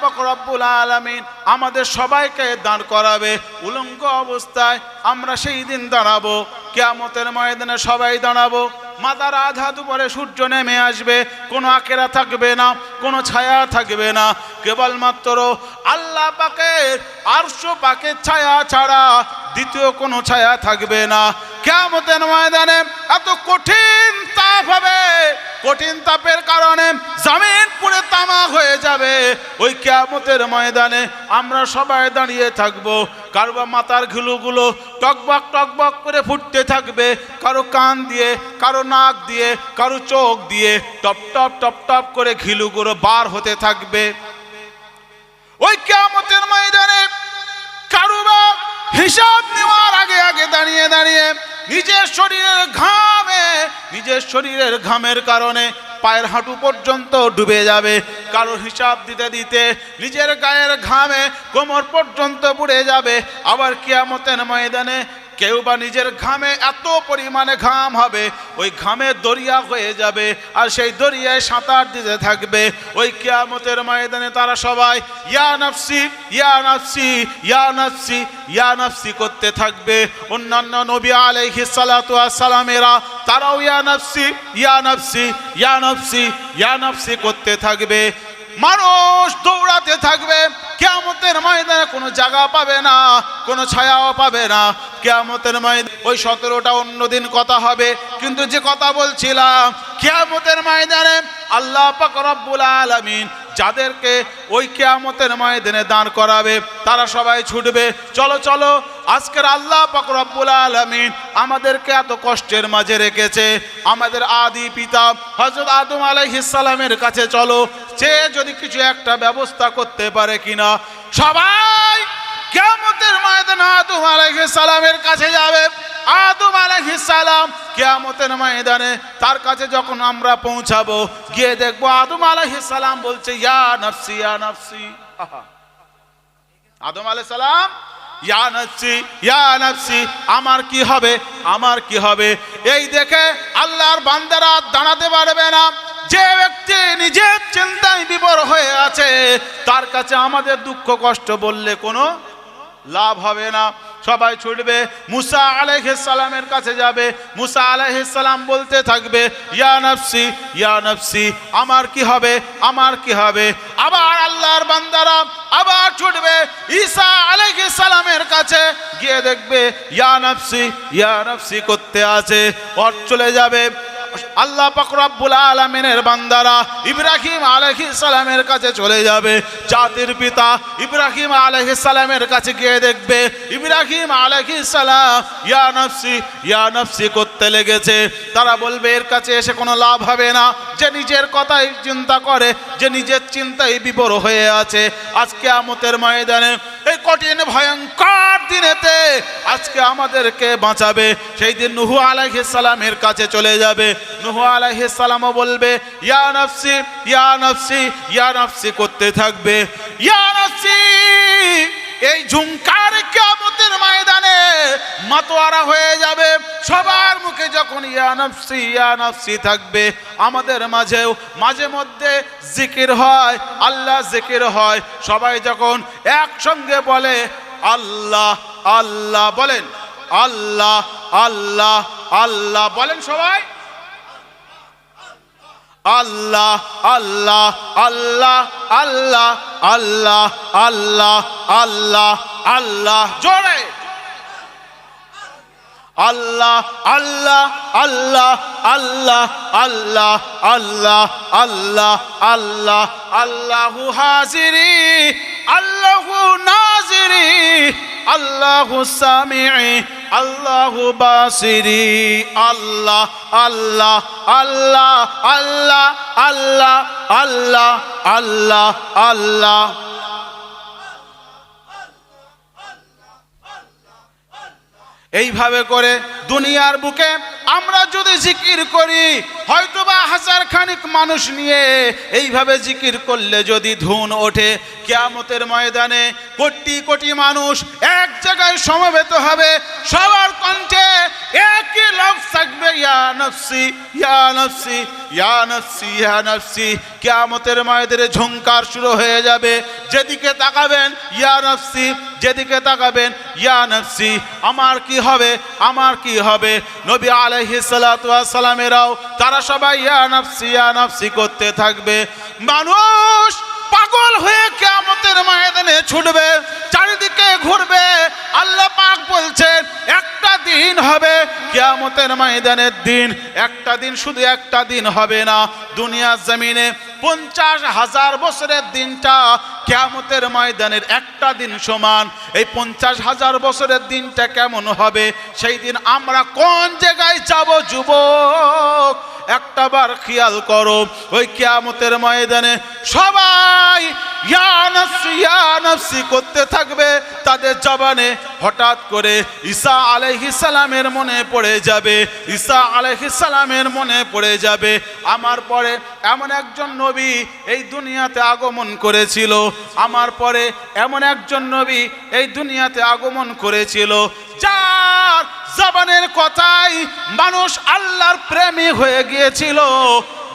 পাক রব্বুল আলমিন আমাদের সবাইকে দাঁড় করাবে। উলঙ্গ অবস্থায় আমরা সেই দিন দাঁড়াবো। কেয়ামতের ময়দানে সবাই দাঁড়াবো। মাতার আধা দুপুরে সূর্য নেমে আসবে। কোনো আকেরা থাকবে না, কোনো ছায়া থাকবে না। কেবলমাত্র আল্লাহ পাকের আরশ পাকের ছায়া ছাড়া দ্বিতীয় কোনো ছায়া থাকবে না। কেয়ামতের ময়দানে এত কঠিন তাপ হবে। কঠিন তাপের কারণে জামিন পুরে তামা হয়ে যাবে। ওই কেয়ামতের ময়দানে আমরা সবাই দাঁড়িয়ে থাকব। কারও বা মাথার ঘিলুগুলো টকবক টকবক করে ফুটতে থাকবে। কারও কান দিয়ে, কারও নাক দিয়ে, কারও চোখ দিয়ে টপ টপ টপ টপ করে ঘিলুগুলো বার হতে থাকবে। ওই কেয়ামতের ময়দানে হিসাব নেওয়ার আগে আগে দাঁড়িয়ে দাঁড়িয়ে নিজের শরীরের ঘামে, নিজের শরীরের ঘামের কারণে পায়ের হাঁটু পর্যন্ত ডুবে যাবে। কারও হিসাব দিতে দিতে নিজের গায়ের ঘামে কোমর পর্যন্ত পুড়ে যাবে। আবার কিয়ামতের ময়দানে কেউ বা নিজের ঘামে এত পরিমাণে ঘাম হবে, ওই ঘামে দরিয়া হয়ে যাবে, আর সেই দরিয়ায় সাঁতার দিতে থাকবে। ওই কেয়ামতের ময়দানে তারা সবাই, ইয়া নাফসি ইয়া নাফসি ইয়া নাফসি ইয়া নাফসি করতে থাকবে। অন্যান্য নবী আলাইহি সালাতু সালামেরা তারাও ইয়া নাফসি ইয়া নাফসি ইয়া নাফসি ইয়া নাফসি করতে থাকবে। মানুষ দৌড়াতে থাকবে। কেয়ামতের ময়দানে কোনো জায়গা পাবে না, কোনো ছায়াও পাবে না। কেয়ামতের ময়দানে ওই সতেরোটা অন্যদিন কথা হবে। কিন্তু যে কথা বলছিলাম, কেয়ামতের ময়দানে আল্লাহ পাক আলামিন যাদেরকে ওই কেয়ামতের ময়দানে দাঁড় করাবে, তারা সবাই ছুটবে। চলো চলো, আজকের আল্লাহ রব্বুল আলামিন আমাদেরকে এত কষ্টের মাঝে রেখেছে। আমাদের আদি পিতা হজরত আদম আলাইহিস সালামের কাছে চলো, সে যদি কিছু একটা ব্যবস্থা করতে পারে কিনা, সবাই কেয়ামতের ময়দানে আদম আলাইহিস সালামের কাছে যাবে। আদম আলাইহিস সালাম কেয়ামতের ময়দানে তার কাছে যখন আমরা পৌঁছাবো, গিয়ে দেখব আদম আলাইহিস সালাম বলছে, ইয়া নফসি ইয়া নফসি। আহা। আদম আলাইহিস সালাম, ইয়া ইয়া নফসি, আমার কি হবে? আমার কি হবে? এই দেখে আল্লাহর বান্দারা দাঁড়াতে পারবে না। যে ব্যক্তি নিজের চিন্তায় বিবর হয়ে আছে, তার কাছে আমাদের দুঃখ কষ্ট বললে কোনো লাভ হবে না। সবাই ছুটবে। মুসা সালামের কাছে যাবে। মুসা সালাম বলতে থাকবে, ইয়া নফসি ইয়া নফসি, আমার কি হবে? আমার কি হবে? আবার আল্লাহর বান্দারা আবার ছুটবে। ঈসা সালামের কাছে গিয়ে দেখবে, ইয়া নফসি ইয়া নফসি করতে আছে ওর চলে যাবে। আল্লাহ পাক রব্বুল আলামিনের বান্দারা ইব্রাহিম সালামের কাছে চলে যাবে। জাতির পিতা ইব্রাহিম সালামের কাছে গিয়ে দেখবে, ইব্রাহিম সালাম, ইয়া নফসি ইয়া নফসি করতে লেগেছে। তারা বলবে, এর কাছে এসে কোনো লাভ হবে না। যে নিজের কথাই চিন্তা করে, যে নিজের চিন্তায় বিবর হয়ে আছে। আজকে আমতের ময়দানে এই কঠিন, ভয়ঙ্কর দিনেতে আজকে আমাদেরকে বাঁচাবে। সেই দিন নুহু সালামের কাছে চলে যাবে। নুহু সালামও বলবে, ইয়া নফসি ইয়া নফসি ইয়া নফসি করতে থাকবে। ইয়া নফসি এই ঝুঙ্কার কিয়ামতের ময়দানে মাতোয়ারা হয়ে যাবে। সবার মুখে যখন ইয়ানফসি ইয়ানফসি থাকবে, আমাদের মাঝেও মাঝে মধ্যে জিকির হয়, আল্লাহ জিকির হয়। সবাই যখন একসঙ্গে বলে, আল্লাহ আল্লাহ বলেন, আল্লাহ আল্লাহ আল্লাহ বলেন সবাই। আল্লাহ আল্লাহ আল্লাহ আল্লাহ আল্লাহ আল্লাহ আল্লাহ আল্লাহ জোরে আল্লাহ আল্লাহ আল্লাহ আল্লাহ আল্লাহ আল্লাহ আল্লাহ আল্লাহ আল্লাহু হাজিরি আল্লাহু নাজিরি আল্লাহু সামিঈ আল্লাহু বাসিরি আল্লাহ আল্লাহ আল্লাহ আল্লাহ আল্লাহ আল্লাহ আল্লাহ আল্লাহ। এইভাবে করে দুনিয়ার বুকে আমরা যদি জিকির করি, হয়তোবা হাজার খানিক মানুষ নিয়ে এইভাবে জিকির করলে যদি ধুন ওঠে, কেয়ামতের ময়দানে কোটি কোটি মানুষ এক জায়গায় সমবেত হবে, সবার কণ্ঠে একই লফ থাকবে ইয়া নফসি ইয়া নফসি কেয়ামতের ময়দানে ঝুঙ্কার শুরু হয়ে যাবে যেদিকে তাকাবেন ইয়া নফসি যেদিকে তাকাবেন ইয়া নফসি আমার কি হবে আমার কি হবে নবী আলাইহিস সালাতু ওয়াস সালামেরাও তারা সবাই ইয়া নফসি ইয়া নফসি করতে থাকবে মানুষ পাগল হয়ে কেয়ামতের ময়দানে ছুটবে চারিদিকে ঘুরবে আল্লাহ পাক বলছেন একটা দিন হবে কেয়ামতের ময়দানের দিন একটা দিন শুধু একটা দিন হবে না। দুনিয়ার জমিনে পঞ্চাশ হাজার বছরের দিনটা কেয়ামতের ময়দানের একটা দিন সমান। এই পঞ্চাশ হাজার বছরের দিনটা কেমন হবে? সেই দিন আমরা কোন জায়গায় যাব, যুবক? একটা বার খেয়াল করো, ওই কেয়ামতের ময়দানে সবাই করতে থাকবে। তাদের জবানে হঠাৎ করে ঈসা সালামের মনে পড়ে যাবে, ঈসা সালামের মনে পড়ে যাবে। আমার পরে এমন একজন নবী এই দুনিয়াতে আগমন করেছিল। আমার পরে এমন একজন নবী এই দুনিয়াতে আগমন করেছিল। যার জবানের কথাই মানুষ আল্লাহর প্রেমী হয়ে গিয়েছিল।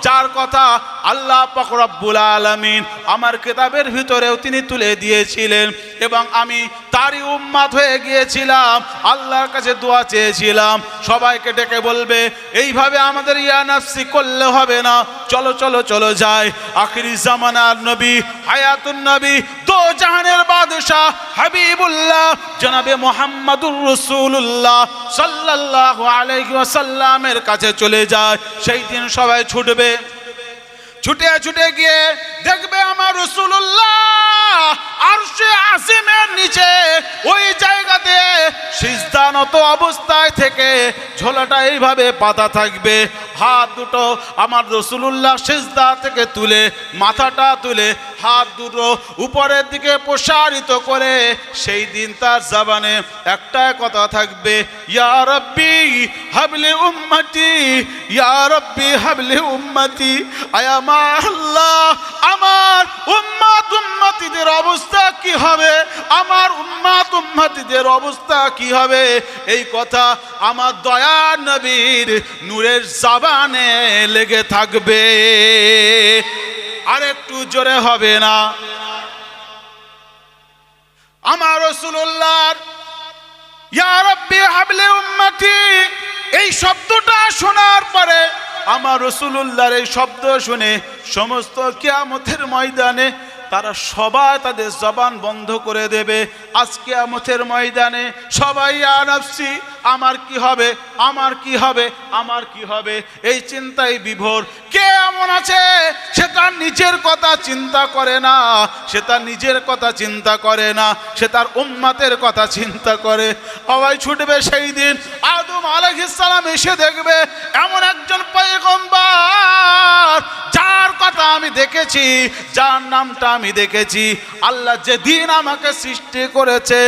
যার কথা আল্লাহ পাকরাব্বুল আলামিন আমার কিতাবের ভিতরেও তিনি তুলে দিয়েছিলেন এবং আমি তারই উম্মাত হয়ে গিয়েছিলাম, আল্লাহর কাছে দোয়া চেয়েছিলাম। সবাইকে ডেকে বলবে, এইভাবে আমাদের ইয়ানাফসি করলে হবে না। চলো চলো চলো যাই। আখিরি জামানার নবী, হায়াতুন নবী, দো জাহানের বাদশাহ হাবিবুল্লাহ, জনাবে মোহাম্মদুর রসুল্লাহ সাল্লাল্লাহু আলাইহি কাছে চলে যায়। সেই দিন সবাই ছুটবে ছুটে ছুটে গিয়ে দেখবে আমার রসুল্লাহ আর সে নিচে ওই জায়গাতে সিজদানত অবস্থায় থেকে ঝোলাটা এইভাবে পাতা থাকবে। হাত দুটো আমার রসুল্লাহ সিজদা থেকে তুলে, মাথাটা তুলে হাত দুটো উপরের দিকে প্রসারিত করে, সেই দিন তার জাবানে একটাই কথা থাকবে, ইয়া রব্বি হাবলি উম্মতি, ইয়া রব্বি হাবলি উম্মতি আয়ামা আল্লাহ, আমার উম্মাত উম্মতিদের অবস্থা কি হবে, আমার উম্মাত উম্মতিদের অবস্থা কি হবে? এই কথা আমার দয়া নবীর নূরের জাবানে লেগে থাকবে। আর একটু জোরে হবে না। আমার রসুল্লাহর এই শব্দটা শোনার পরে আমার রসুল্লাহর এই শব্দ শুনে সমস্ত কেয়ামতের ময়দানে তারা সবাই তাদের জবান বন্ধ করে দেবে। আজকে আমথের ময়দানে সবাই আনাফসি আমার কি হবে? আমার কি হবে? আমার কি হবে? এই চিন্তায় বিভোর। কে এমন আছে? সে তার নিজের কথা চিন্তা করে না। সে তার নিজের কথা চিন্তা করে না। সে তার উম্মাতের কথা চিন্তা করে। সবাই ছুটবে সেই দিন। আদম আলহিসাম এসে দেখবে, এমন একজন পয়গম্বর যার কথা আমি দেখেছি, যার নামটা আমি দেখেছি, আল্লাহ যেদিন আমাকে সৃষ্টি করেছে,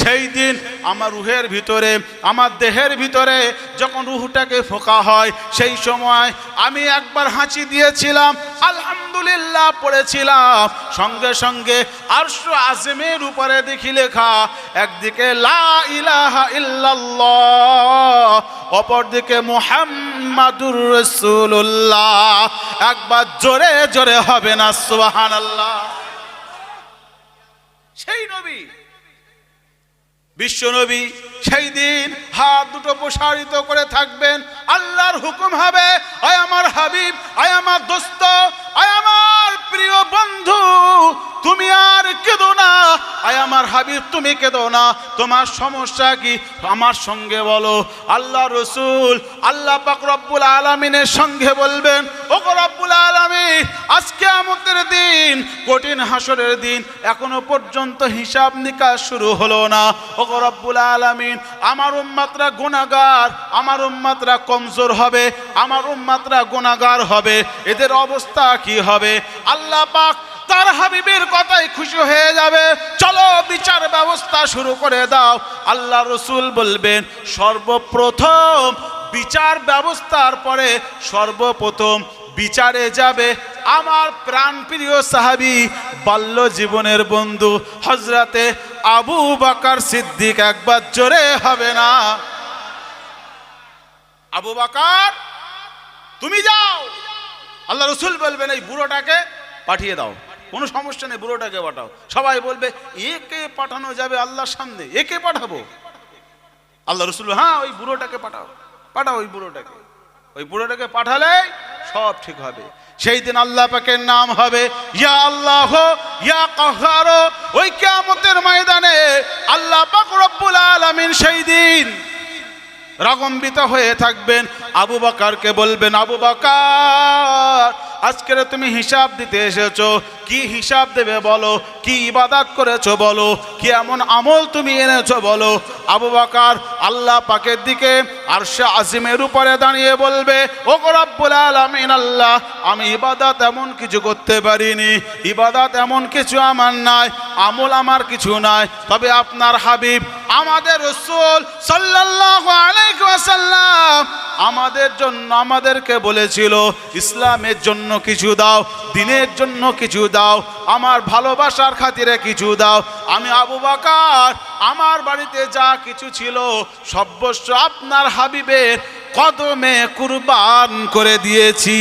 সেই দিন আমার রুহের ভিতরে, আমার দেহের ভিতরে যখন রুহটাকে ফোকা হয়, সেই সময় আমি একবার হাঁচি দিয়েছিলাম, আলহামদুলিল্লাহ পড়েছিলাম। সঙ্গে সঙ্গে আরশু আজমের উপরে দেখি লেখা, একদিকে লা ইলাহা ইল্লাল্লাহ অপরদিকে মুহাম্মাদুর রসুল্লাহ একবার জোরে জোরে হবে না, সুবহানাল্লাহ। সেই নবী, বিশ্ব নবী, সেই দিন হাত দুটো প্রসারিত করে থাকবেন। আল্লাহর হুকুম হবে, আয় আমার হাবিব, আয় আমার দোস্ত, আয় আমার প্রিয় বন্ধু তুমি আর কেঁদো না। আয় আমার হাবিব, তুমি কেঁদো না। তোমার সমস্যা কি? আমার সঙ্গে বলো। আল্লাহ রসুল, আল্লাহ পাক রব্বুল আলমিনের সঙ্গে বলবেন ও রব্বুল আলমিন, আজকে আমাদের দিন, কঠিন হাসরের দিন, এখনও পর্যন্ত হিসাব নিকাশ শুরু হলো না। ও রব্বুল আলমিন, আমার উম্মাত্রা গুণাগার আমার উম্মাত্রা কমজোর হবে, আমার উম্মাত্রা গুণাগার হবে। এদের অবস্থা কি হবে? আল্লাহ পাক তার হাবিবের কথাই খুশি হয়ে যাবে। চলো বিচার ব্যবস্থা শুরু করে দাও। আল্লাহ রসুল বলবেন, সর্বপ্রথম বিচার ব্যবস্থার পরে সর্বপ্রথম বিচারে যাবে আমার প্রাণপ্রিয় সাহাবি, বাল্য জীবনের বন্ধু হজরাতে আবু বাকার সিদ্দিক একবার জোরে হবে না। আবু বাকার, তুমি যাও। আল্লাহ রসুল বলবেন, এই বুড়োটাকে পাঠিয়ে দাও। কোনো সমস্যা নেই, বুড়োটাকে পাঠাও। সবাই বলবে, একে পাঠানো যাবে আল্লাহর সামনে, একে পাঠাবো? আল্লাহ রসুল হ্যাঁ ওই বুড়োটাকে পাঠাও পাঠাও ওই বুড়োটাকে। ওই বুড়োটাকে পাঠালে সব ঠিক হবে। সেই দিন আল্লাহ পাকের নাম হবে, ইয়া আল্লাহ, ইয়া কাহার। ওই কিয়ামতের ময়দানে আল্লাহ পাক রব্বুল আলামিন সেই দিন রাগম্বিত হয়ে থাকবেন। আবু বাকারকে বলবেন, আবু বাকার, আজকের তুমি হিসাব দিতে এসেছ। কি হিসাব দেবে বলো? কি ইবাদাত করেছ বলো? কি এমন আমল তুমি এনেছো বলো? আবু বাকার আল্লাহ পাকের দিকে আর সে আজিমের উপরে দাঁড়িয়ে বলবে ও রব্বুল আলামিন আল্লাহ, আমি ইবাদাত এমন কিছু করতে পারিনি। ইবাদাত এমন কিছু আমার নাই, আমল আমার কিছু নাই। তবে আপনার হাবিব আমাদের রসুল ওয়াসাল্লাম আমাদের জন্য আমাদেরকে বলেছিল, ইসলামের জন্য কিছু দাও, দিনের জন্য কিছু দাও, আমার ভালোবাসার খাতিরে কিছু দাও। আমি আবু বাকার, আমার বাড়িতে যা কিছু ছিল সর্বস্ব আপনার হাবিবের কদমে কুরবান করে দিয়েছি।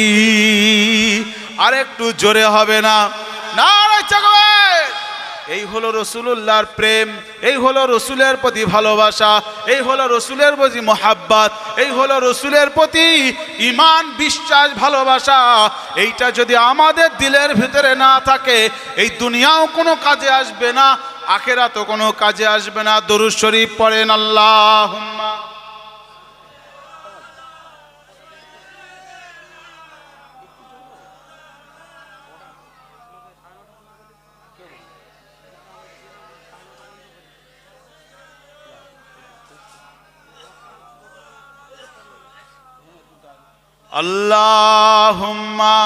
আর একটু জোরে হবে না? না এই হলো রসুলুল্লাহর প্রেম, এই হলো রসুলের প্রতি ভালোবাসা, এই হলো রসুলের প্রতি মোহাব্বাত, এই হলো রসুলের প্রতি ইমান বিশ্বাস, ভালোবাসা। এইটা যদি আমাদের দিলের ভিতরে না থাকে, এই দুনিয়াও কোনো কাজে আসবে না আখেরা তো কোনো কাজে আসবে না। দরুদ শরীফ পড়েন আল্লাহ আল্লাহুম্মা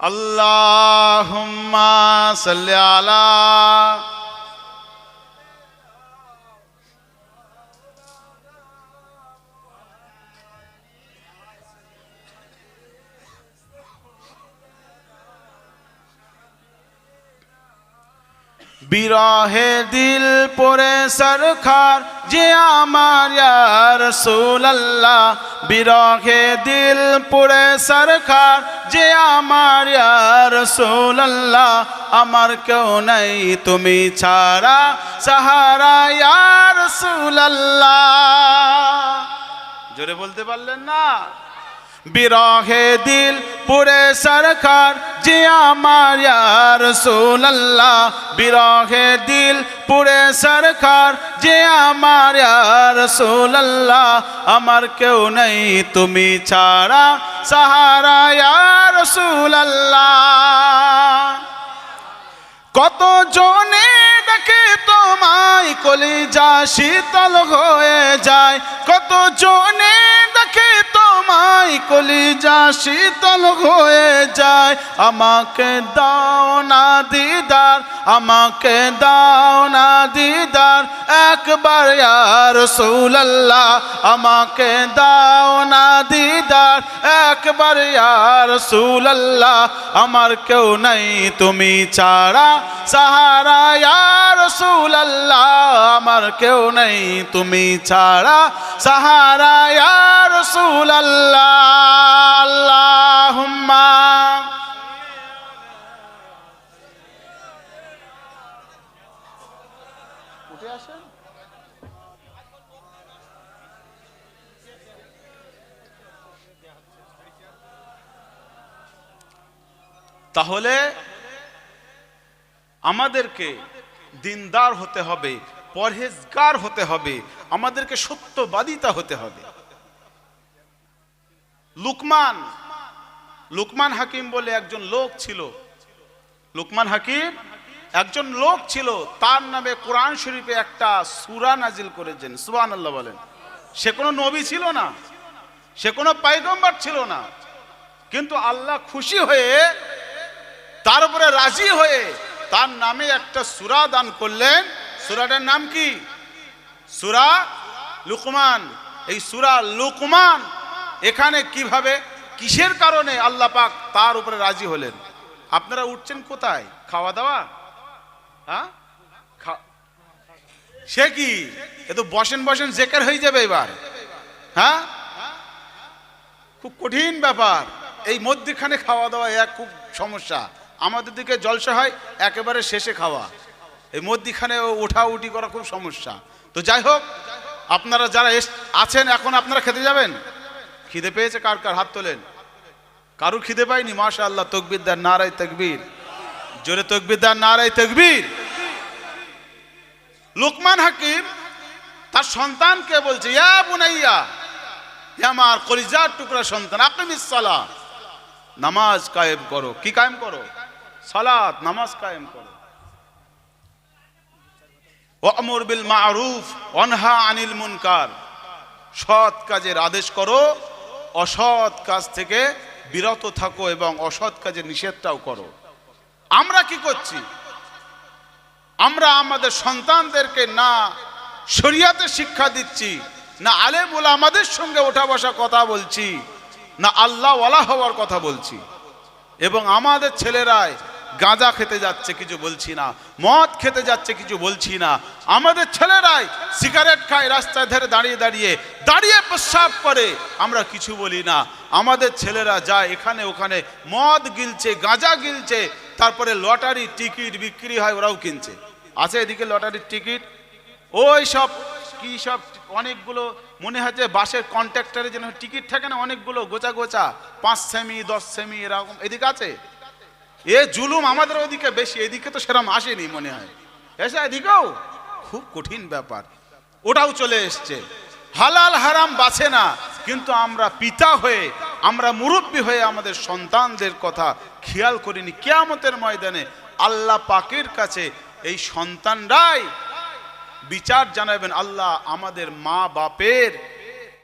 আল্লাহুম্মা সাল্লি আলা বিরহে দিল পরে সরকার, যে আমার রসুল্লাহ বিরহে দিল পরে সরকার, যে আমার রসুল্লাহ আমার কেউ নাই তুমি ছাড়া, সাহারা রসুল্লাহ জোরে বলতে পারলেন না? বিরহে দিল পুরে সরকার যে আমার রসুল্লাহ বিরহে দিল পুরে সরকার জিয়া আমার রসুল্লাহ আমার কেউ নেই তুমি ছাড়া, সাহারা রসুল্লাহ কত জনে দেখে তোমায় কলিজা শীতল হয়ে যায় কত জনে কলিজা শীতল হয়ে যায় আমাকে দাও না দিদার। আমাকে দাও না দিদার, একবার রসুল্লাহ আমাকে দাও না দিদার, একবার রসুল্লাহ আমার কেউ নাই তুমি ছাড়া, সাহারা রসুল্লাহ আমার কেউ নেই তুমি ছাড়া, সাহারা রসুল্লাহ তাহলে আমাদেরকে দিনদার হতে হবে, পরহেজগার হতে হবে, আমাদেরকে সত্যবাদিতা হতে হবে। লুকমান লুকমান হাকিম বলে একজন লোক ছিল। লুকমান হাকিম একজন লোক ছিল, তার নামে কোরআন শরীফে একটা সুরা নাজিল করেছেন সুবান আল্লাহ বলেন। সে কোনো নবী ছিল না, সে কোনো পাইগম্বার ছিল না, কিন্তু আল্লাহ খুশি হয়ে তার উপরে রাজি হয়ে তার নামে একটা সুরা দান করলেন। সুরাটার নাম কি? সুরা লুকমান। এই সুরা লুকমান এখানে কীভাবে, কিসের কারণে আল্লাহ পাক তার উপরে রাজি হলেন? আপনারা উঠছেন কোথায়? খাওয়া দাওয়া? হ্যাঁ? সে কি? এ তো বসেন বসেন, জেকের হয়ে যাবে এবার। হ্যাঁ? খুব কঠিন ব্যাপার। এই মধ্যখানে খাওয়া দাওয়া এক খুব সমস্যা। আমাদের দিকে জলসা হয়, একেবারে শেষে খাওয়া। এই মধ্যখানে ওঠা উঠি করা খুব সমস্যা। তো যাই হোক, আপনারা যারা আছেন, এখন আপনারা খেতে যাবেন? খিদে পেয়েছে কার কার? হাত তোলেন। কারু খিদে পায়নি? মাশা আল্লাহ তকবিরদার নারাই তকবীর। জোরে তকবিরদার নারাই তকবীর। লোকমান হাকিম, তার সন্তানকে বলছে? ইয়া বুনাইয়া আমার কলিজার টুকরা সন্তান সালা নামাজ কায়েম করো। কি কায়েম করো? সালাত, নামাজ কায়েম করো। ওয়ামুর বিল মারুফ অনহা আনিল মুনকার। সৎ কাজের আদেশ করো, অসৎ কাজ থেকে বিরত থাকো এবং অসৎ কাজের নিষেধটাও করো। আমরা কি করছি? আমরা আমাদের সন্তানদেরকে না শরিয়াতে শিক্ষা দিচ্ছি, না আলেম আমাদের সঙ্গে ওঠা বসা কথা বলছি, না আল্লাহ ওয়ালা হওয়ার কথা বলছি। এবং আমাদের ছেলেরাই গাঁজা খেতে যাচ্ছে, কিছু বলছি না। মদ খেতে যাচ্ছে, কিছু বলছি না। আমাদের ছেলেরাই সিগারেট খায়, রাস্তায় ধারে দাঁড়িয়ে দাঁড়িয়ে দাঁড়িয়ে প্রস্রাব করে। আমরা কিছু বলি না। আমাদের ছেলেরা যায় এখানে ওখানে, মদ গিলছে, গাঁজা গিলছে, তারপরে লটারি টিকিট বিক্রি হয়, ওরাও কিনছে। আছে এদিকে লটারির টিকিট? ওই সব কি সব অনেকগুলো, মনে হয় যে বাসের কন্ট্রাক্টরে যেন টিকিট থাকে না, অনেকগুলো গোচা গোচা পাঁচ সেমি, দশ সেমি, এরকম, এদিকে আছে? এ জুলুম আমাদের ওদিকে বেশি, এদিকে তো সেরকম আসেনি মনে হয়। এসে এদিকেও? খুব কঠিন ব্যাপার। ওটাও চলে এসছে। হালাল হারাম বাছে না, কিন্তু আমরা পিতা হয়ে, আমরা মুরব্বী হয়ে আমাদের সন্তানদের কথা খেয়াল করিনি। কেয়ামতের ময়দানে আল্লাহ পাকের কাছে এই সন্তানরাই বিচার জানাবেন, আল্লাহ আমাদের মা বাপের